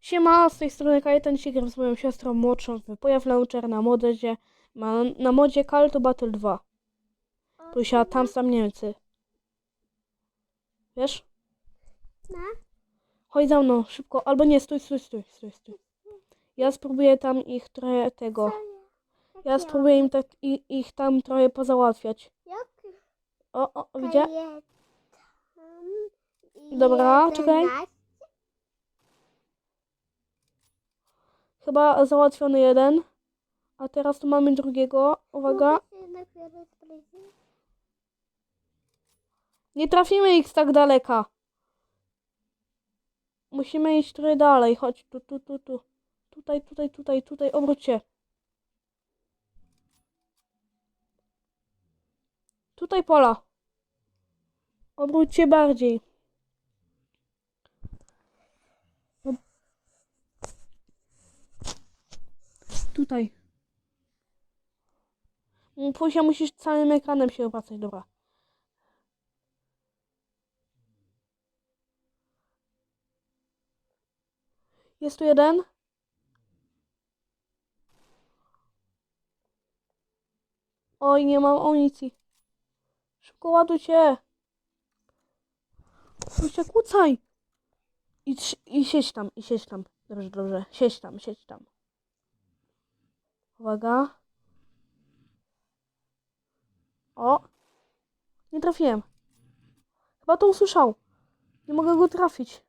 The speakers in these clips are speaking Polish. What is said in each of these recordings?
Siema, z tej strony Kajetan, dzisiaj gram z moją siostrą młodszą w Pojaw Launcher na modzie, ma na modzie Call to Battle 2. Pusia, tam są Niemcy. Wiesz? No. Chodź za mną, szybko, albo nie, stój, stój, stój, stój, stój. Ja spróbuję tam ich trochę tego, ja spróbuję im tak, i, ich tam trochę pozałatwiać. Jak O, o, kajetan Dobra, czekaj. Chyba załatwiony jeden. A teraz tu mamy drugiego. Uwaga. Nie trafimy ich z tak daleka. Musimy iść trochę dalej. Chodź tu, tu, tu, tu. Tutaj, tutaj, tutaj, tutaj. Obróć się. Tutaj pola. Obróć się bardziej. Tutaj. Pusia, musisz całym ekranem się obracać, dobra. Jest tu jeden. Oj, nie mam amunicji. Szybko ładuj się. Tu się kłócaj. I, I siedź tam, i siedź tam. Dobrze, dobrze. Siedź tam, siedź tam. Uwaga. O. Nie trafiłem. Chyba to usłyszał. Nie mogę go trafić.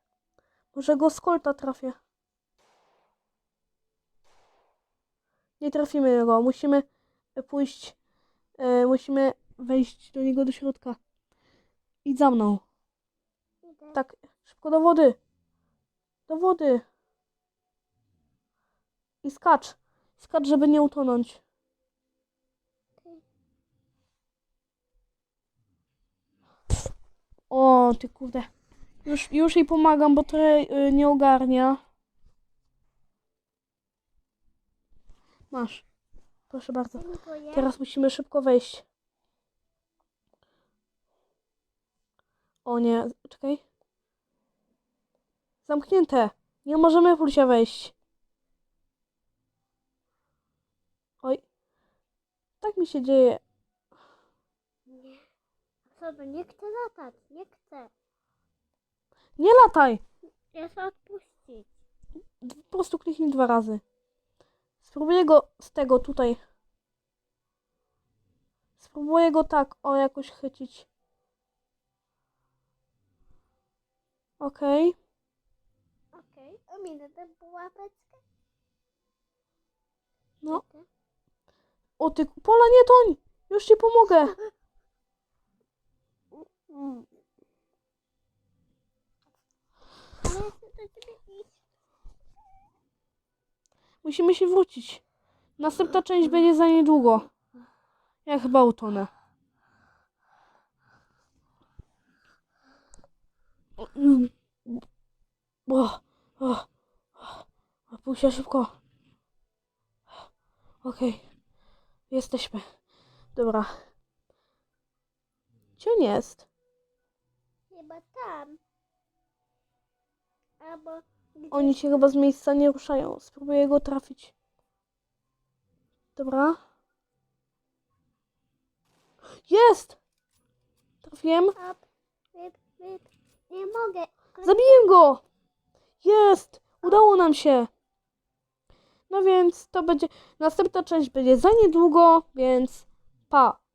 Może go z kolta trafię. Nie trafimy go. Musimy pójść. E, musimy wejść do niego do środka. Idź za mną. Idę. Tak, szybko do wody. Do wody. I skacz. Skacz, żeby nie utonąć. O, ty kurde. Już, już jej pomagam, bo trochę y, nie ogarnia. Masz. Proszę bardzo. Teraz musimy szybko wejść. O nie, czekaj. Zamknięte. Nie możemy Pulsia wejść. Oj. Tak mi się dzieje. Nie. Co to? Nie chcę latać. Nie chcę. Nie lataj. Ja chcę odpuścić. Po prostu kliknij dwa razy. Spróbuję go z tego tutaj. Spróbuję go tak, o jakoś chycić. Okej. Okej. Ominę tę pułapeczkę. No. O ty, Pola, nie toń! Już ci pomogę. Mm. Musimy się wrócić. Następna część będzie za niedługo. Ja chyba utonę. O, o, szybko. Okej. Jesteśmy. Dobra. Gdzie on jest? Chyba tam. Albo? Oni się chyba z miejsca nie ruszają. Spróbuję go trafić. Dobra. Jest! Trafiłem. Nie mogę. Zabiłem go! Jest! Udało nam się! No więc to będzie. Następna część będzie za niedługo, więc pa!